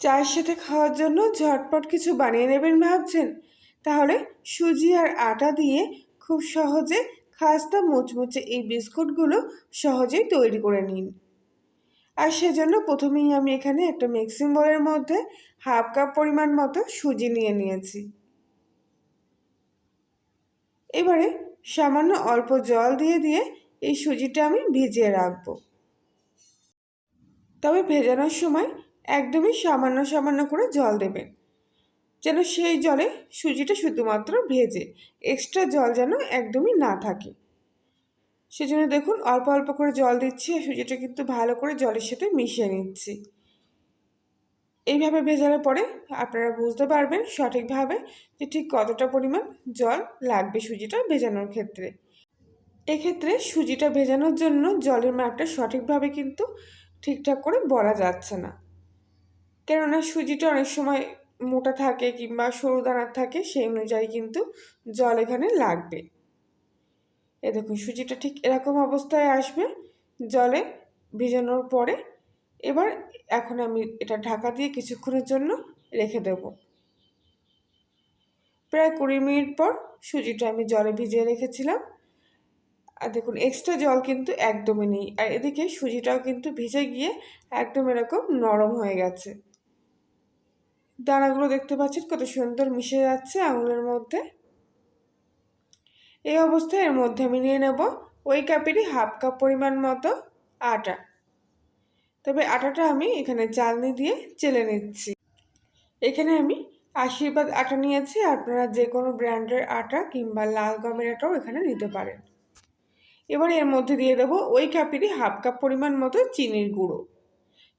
চায়ের সাথে খাওয়ার জন্য ঝটপট কিছু বানিয়ে নেবেন ভাবছেন। তাহলে সুজি আর আটা দিয়ে খুব সহজে খাস্তা মুচমুচে এই বিস্কুটগুলো সহজেই তৈরি করে নিন। আর সেজন্য প্রথমেই আমি এখানে একটা মিক্সিং বোলের মধ্যে হাফ কাপ পরিমাণ মতো সুজি নিয়ে নিয়েছি। এবারে সামান্য অল্প জল দিয়ে দিয়ে এই সুজিটা আমি ভিজিয়ে রাখব। তবে ভেজানোর সময় একদমই সামান্য সামান্য করে জল দেবেন। যেন সেই জলে সুজিটা শুধুমাত্র ভেজে এক্সট্রা জল যেন একদমই না থাকে। সেজন্য দেখুন, অল্প অল্প করে জল দিচ্ছি আর সুজিটা কিন্তু ভালো করে জলের সাথে মিশিয়ে নিচ্ছি। এইভাবে ভেজানোর পরে আপনারা বুঝতে পারবেন সঠিকভাবে যে ঠিক কতটা পরিমাণ জল লাগবে সুজিটা ভেজানোর ক্ষেত্রে। এক্ষেত্রে সুজিটা ভেজানোর জন্য জলের মাপটা সঠিকভাবে কিন্তু ঠিকঠাক করে বলা যাচ্ছে না। কেননা সুজিটা অনেক সময় মোটা থাকে কিংবা সরু দানার থাকে, সেই অনুযায়ী কিন্তু জল এখানে লাগবে। এ দেখুন, সুজিটা ঠিক এরকম অবস্থায় আসবে, জলে ভিজানোর পরে। এবার এখন আমি এটা ঢাকা দিয়ে কিছুক্ষণের জন্য রেখে দেব। প্রায় কুড়ি মিনিট পর সুজিটা আমি জলে ভিজিয়ে রেখেছিলাম। আর দেখুন এক্সট্রা জল কিন্তু একদমই নেই। আর এদিকে সুজিটাও কিন্তু ভিজে গিয়ে একদম এরকম নরম হয়ে গেছে। দানাগুলো দেখতে পাচ্ছেন, কত সুন্দর মিশে যাচ্ছে আঙুলের মধ্যে। এই অবস্থায় এর মধ্যে আমি নিয়ে নেব ওই কাপেরই হাফ কাপ পরিমাণ মতো আটা। তবে আটাটা আমি এখানে চালনি দিয়ে চেলে নিচ্ছি। এখানে আমি আশীর্বাদ আটা নিয়েছি, আপনারা যে কোনো ব্র্যান্ডের আটা কিংবা লাল গমের আটাও এখানে নিতে পারেন। এবার এর মধ্যে দিয়ে দেবো ওই কাপেরই হাফ কাপ পরিমাণ মতো চিনির গুঁড়ো।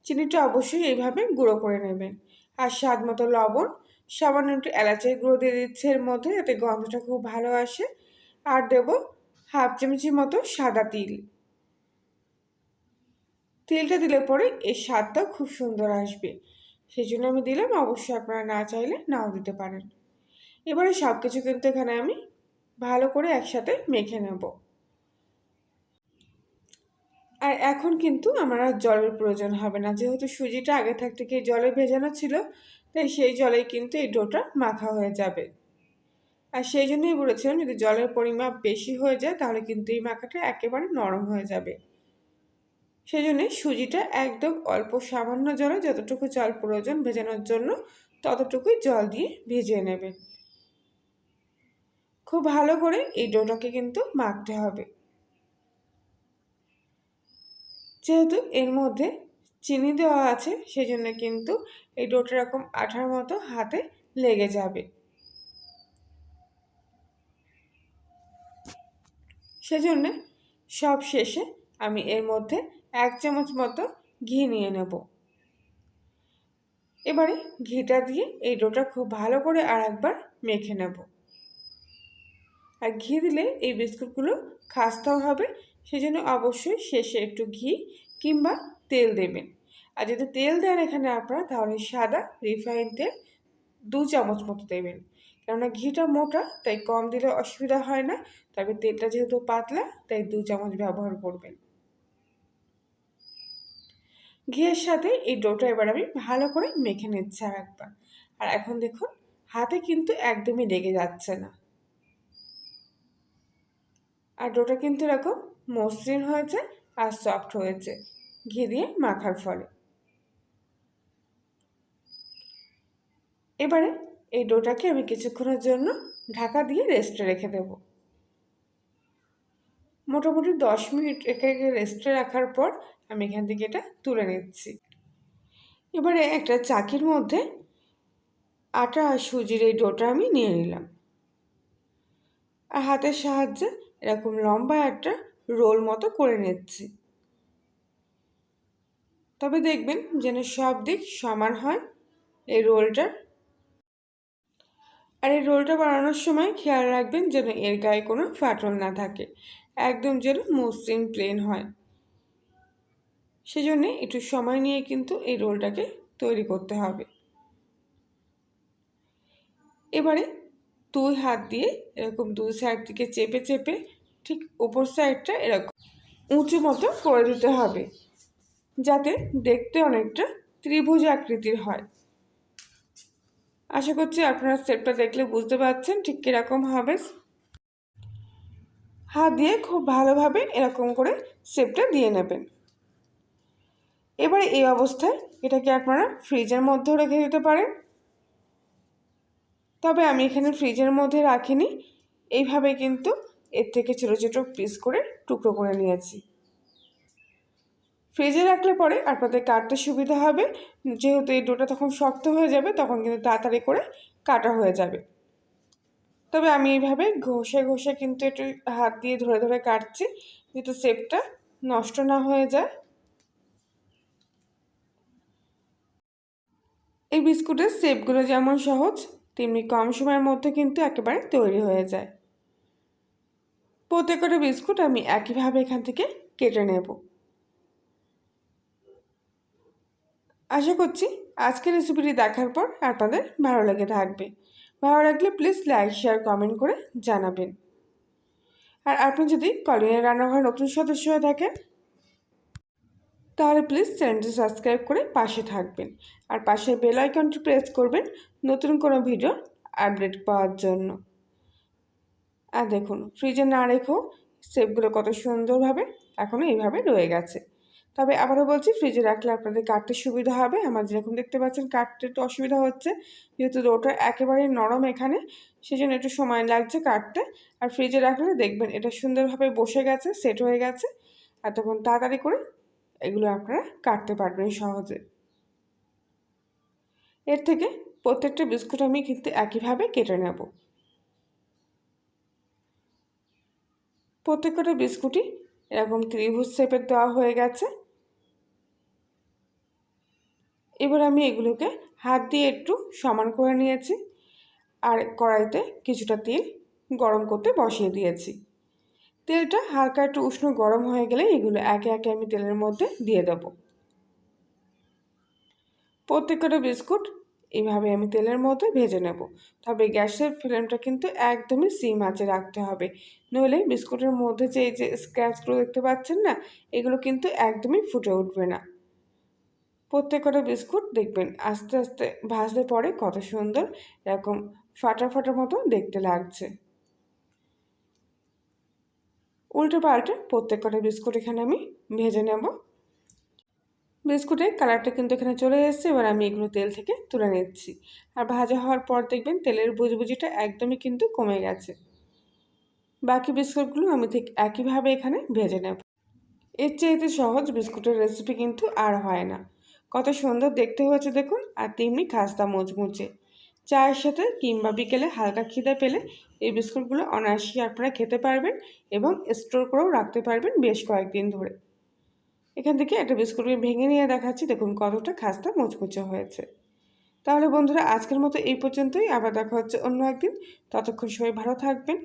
চিনিটা অবশ্যই এইভাবে গুঁড়ো করে নেবেন। আর স্বাদ মতো লবণ। সামান্য একটু এলাচের গুঁড়ো দিয়ে দিচ্ছে এর মধ্যে, যাতে গন্ধটা খুব ভালো আসে। আর দেব হাফ চামচি মতো সাদা তিল। তিলটা দিলে পরে এর স্বাদটাও খুব সুন্দর আসবে। সেই জন্য আমি দিলাম, অবশ্যই আপনারা না চাইলে নাও দিতে পারেন। এবারে সব কিছু কিন্তু এখানে আমি ভালো করে একসাথে মেখে নেব। আর এখন কিন্তু আমার আর জলের প্রয়োজন হবে না। যেহেতু সুজিটা আগে থাকতে গিয়ে জলে ভেজানো ছিল, তাই সেই জলেই কিন্তু এই ডোটা মাখা হয়ে যাবে। আর সেই জন্যই বলেছিলাম, যদি জলের পরিমাপ বেশি হয়ে যায়, তাহলে কিন্তু এই মাখাটা একেবারে নরম হয়ে যাবে। সেই জন্যে সুজিটা একদম অল্প সামান্য জলে যতটুকু জল প্রয়োজন ভেজানোর জন্য, ততটুকুই জল দিয়ে ভিজিয়ে নেবেন খুব ভালো করে এই ডোটাকে কিন্তু মাখতে হবে। যেহেতু এর মধ্যে চিনি দেওয়া আছে, সেজন্য কিন্তু এই ডোটা এরকম আঠার মতো হাতে লেগে যাবে। সেজন্য সব শেষে আমি এর মধ্যে এক চামচ মতো ঘি নিয়ে নেব। এবারে ঘিটা দিয়ে এই ডোটা খুব ভালো করে আর একবার মেখে নেব। আর ঘি দিলে এই বিস্কুটগুলো খাস্তাও হবে সেজন্য অবশ্যই শেষে একটু ঘি কিংবা তেল দেবেন। আর যদি তেল দেন এখানে আপনারা, তাহলে সাদা রিফাইন তেল দু চামচ মতো দেবেন। কেননা ঘিটা মোটা, তাই কম দিলে অসুবিধা হয় না। তবে তেলটা যেহেতু পাতলা, তাই দু চামচ ব্যবহার করবেন। ঘিয়ের সাথে এই ডোটা এবার আমি ভালো করে মেখে নিচ্ছি আর একবার। আর এখন দেখুন, হাতে কিন্তু একদমই লেগে যাচ্ছে না। আর ডোটা কিন্তু এরকম মসৃণ হয়েছে আর সফট হয়েছে। ঘি দিয়ে মাখার ফলে। এবারে এই ডোটাকে আমি কিছুক্ষণের জন্য ঢাকা দিয়ে রেস্টে রেখে দেব। মোটামুটি দশ মিনিট একে রেস্টে রাখার পর আমি এখান থেকে এটা তুলে নিচ্ছি। এবারে একটা চাকির মধ্যে আটা আর সুজির এই ডোটা আমি নিয়ে নিলাম। আর হাতের সাহায্যে এরকম লম্বা একটা রোল মতো করে নিচ্ছি। তবে দেখবেন যেন সব দিক সমান হয় এই রোলটার। আর এই রোলটা বানানোর সময় খেয়াল রাখবেন যেন এর গায়ে কোনো ফাটল না থাকে, একদম যেন মসৃণ প্লেন হয়। সেজন্যে একটু সময় নিয়ে কিন্তু এই রোলটাকে তৈরি করতে হবে। এবারে দুই হাত দিয়ে এরকম দুই সাইড থেকে চেপে চেপে ঠিক ওপর সাইডটা এরকম। উঁচু মতো করে দিতে হবে, যাতে দেখতে অনেকটা ত্রিভুজ আকৃতির হয়। আশা করছি আপনারা সেপটা দেখলে বুঝতে পারছেন ঠিক কীরকম হবে। হাত দিয়ে খুব ভালোভাবে এরকম করে সেপটা দিয়ে নেবেন। এবারে এই অবস্থায় এটাকে আপনারা ফ্রিজের মধ্যেও রেখে দিতে পারেন। তবে আমি এখানে ফ্রিজের মধ্যে রাখিনি, এইভাবে কিন্তু এর থেকে ছোটো ছোটো পিস করে টুকরো করে নিয়েছি। ফ্রিজে রাখলে পরে আপনাদের কাটতে সুবিধা হবে। যেহেতু এই ডোটা তখন শক্ত হয়ে যাবে, তখন কিন্তু তাড়াতাড়ি করে কাটা হয়ে যাবে। তবে আমি এইভাবে ঘষে ঘষে কিন্তু একটু হাত দিয়ে ধরে ধরে কাটছি, যাতে শেপটা নষ্ট না হয়ে যায়। এই বিস্কুটের শেপগুলো যেমন সহজ, তেমনি কম সময়ের মধ্যে কিন্তু একেবারে তৈরি হয়ে যায়। প্রত্যেকটা বিস্কুট আমি একইভাবে এখান থেকে কেটে নেব। আশা করছি আজকের রেসিপিটি দেখার পর আপনাদের ভালো লেগে থাকবে। ভালো লাগলে প্লিজ লাইক, শেয়ার, কমেন্ট করে জানাবেন। আর আপনি যদি কলিনের রান্নাঘর নতুন সদস্য হয়ে থাকেন, তাহলে প্লিজ চ্যানেলটি সাবস্ক্রাইব করে পাশে থাকবেন। আর পাশে বেল আইকনটি প্রেস করবেন নতুন কোনো ভিডিও আপডেট পাওয়ার জন্য। আর দেখুন, ফ্রিজে না রেখেও সেপগুলো কত সুন্দরভাবে এখনও এইভাবে রয়ে গেছে। তবে আবারও বলছি, ফ্রিজে রাখলে আপনাদের কাটতে সুবিধা হবে। আমার যেরকম দেখতে পাচ্ছেন, কাটতে একটু অসুবিধা হচ্ছে। যেহেতু রোটা একেবারেই নরম এখানে সেই জন্য একটু সময় লাগছে কাটতে। আর ফ্রিজে রাখলে দেখবেন এটা সুন্দরভাবে বসে গেছে সেট হয়ে গেছে। আর তখন তাড়াতাড়ি করে এগুলো আপনারা কাটতে পারবেন সহজে। এর থেকে প্রত্যেকটা বিস্কুট আমি কিন্তু একইভাবে কেটে নেব। প্রত্যেকটা বিস্কুটই এরকম ত্রিভুজ শেপের দেওয়া হয়ে গেছে। এবার আমি এগুলোকে হাত দিয়ে একটু সমান করে নিয়েছি আর কড়াইতে কিছুটা তেল গরম করতে বসিয়ে দিয়েছি। তেলটা হালকা একটু উষ্ণ গরম হয়ে গেলে এগুলো একে একে আমি তেলের মধ্যে দিয়ে দেব। প্রত্যেকটা বিস্কুট এইভাবে আমি তেলের মধ্যে ভেজে নেব। তবে গ্যাসের ফ্লেমটা কিন্তু একদমই সিম আঁচে রাখতে হবে। নইলে বিস্কুটের মধ্যে যে এই যে স্ক্র্যাচগুলো দেখতে পাচ্ছেন না, এগুলো কিন্তু একদমই ফুটে উঠবে না। প্রত্যেকটা বিস্কুট দেখবেন আস্তে আস্তে ভাজতে পরে কত সুন্দর এরকম ফাটা ফাটা মতো দেখতে লাগছে। উল্টো পাল্টে প্রত্যেকটা বিস্কুট এখানে আমি ভেজে নেব। বিস্কুটের কালারটা কিন্তু এখানে চলে এসেছে। এবার আমি এগুলো তেল থেকে তুলে নিচ্ছি। আর ভাজা হওয়ার পর দেখবেন তেলের বুজবুজিটা একদমই কিন্তু কমে গেছে। বাকি বিস্কুটগুলো আমি ঠিক একইভাবে এখানে ভেজে নেব। এর চাইতে সহজ বিস্কুটের রেসিপি কিন্তু আর হয় না। কত সুন্দর দেখতে হয়েছে দেখুন, আর তেমনি খাস্তা মুচমুচে। চায়ের সাথে কিংবা বিকেলে হালকা খিদে পেলে এই বিস্কুটগুলো অনায়াসে আপনারা খেতে পারবেন এবং স্টোর করেও রাখতে পারবেন বেশ কয়েকদিন ধরে। এখান থেকে একটা বিস্কুট ভেঙে নিয়ে দেখাচ্ছি। দেখুন কতটা খাস্তা মুচমুচে হয়েছে। তাহলে বন্ধুরা, আজকের মতো এই পর্যন্তই। আবার দেখা হচ্ছে অন্য একদিন। ততক্ষণ সবাই ভালো থাকবেন।